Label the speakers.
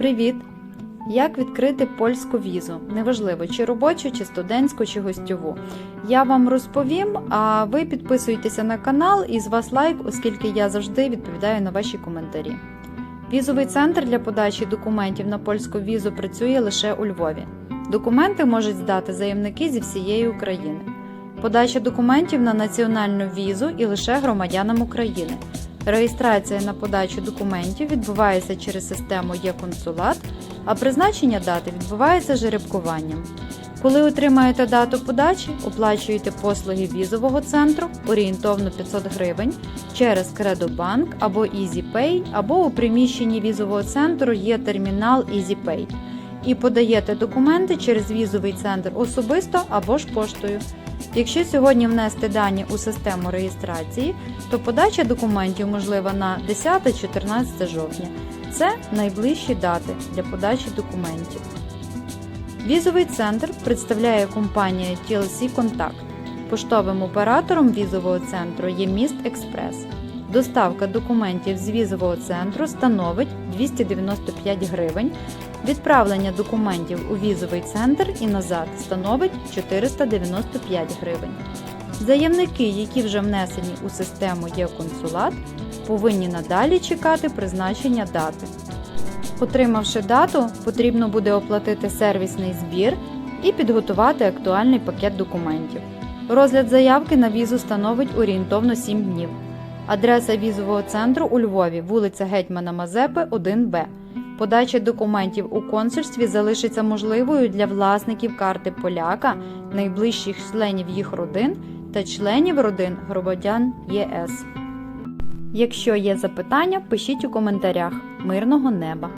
Speaker 1: Привіт! Як відкрити польську візу? Неважливо, чи робочу, чи студентську, чи гостьову. Я вам розповім, а ви підписуйтеся на канал і з вас лайк, оскільки я завжди відповідаю на ваші коментарі. Візовий центр для подачі документів на польську візу працює лише у Львові. Документи можуть здати заявники зі всієї України. Подача документів на національну візу і лише громадянам України. Реєстрація на подачу документів відбувається через систему Є-консулат, а призначення дати відбувається жеребкуванням. Коли отримаєте дату подачі, оплачуєте послуги візового центру орієнтовно 500 гривень через Кредобанк або EasyPay, або у приміщенні візового центру є термінал EasyPay. І подаєте документи через візовий центр особисто або ж поштою. Якщо сьогодні внести дані у систему реєстрації, то подача документів можлива на 10-14 жовтня. Це найближчі дати для подачі документів. Візовий центр представляє компанія TLC Contact. Поштовим оператором візового центру є Міст Експрес. Доставка документів з візового центру становить 295 гривень. Відправлення документів у візовий центр і назад становить 495 гривень. Заявники, які вже внесені у систему Є-консулат, повинні надалі чекати призначення дати. Отримавши дату, потрібно буде оплатити сервісний збір і підготувати актуальний пакет документів. Розгляд заявки на візу становить орієнтовно 7 днів. Адреса візового центру у Львові, вулиця Гетьмана Мазепи, 1Б. Подача документів у консульстві залишиться можливою для власників карти поляка, найближчих членів їх родин та членів родин громадян ЄС. Якщо є запитання, пишіть у коментарях. Мирного неба!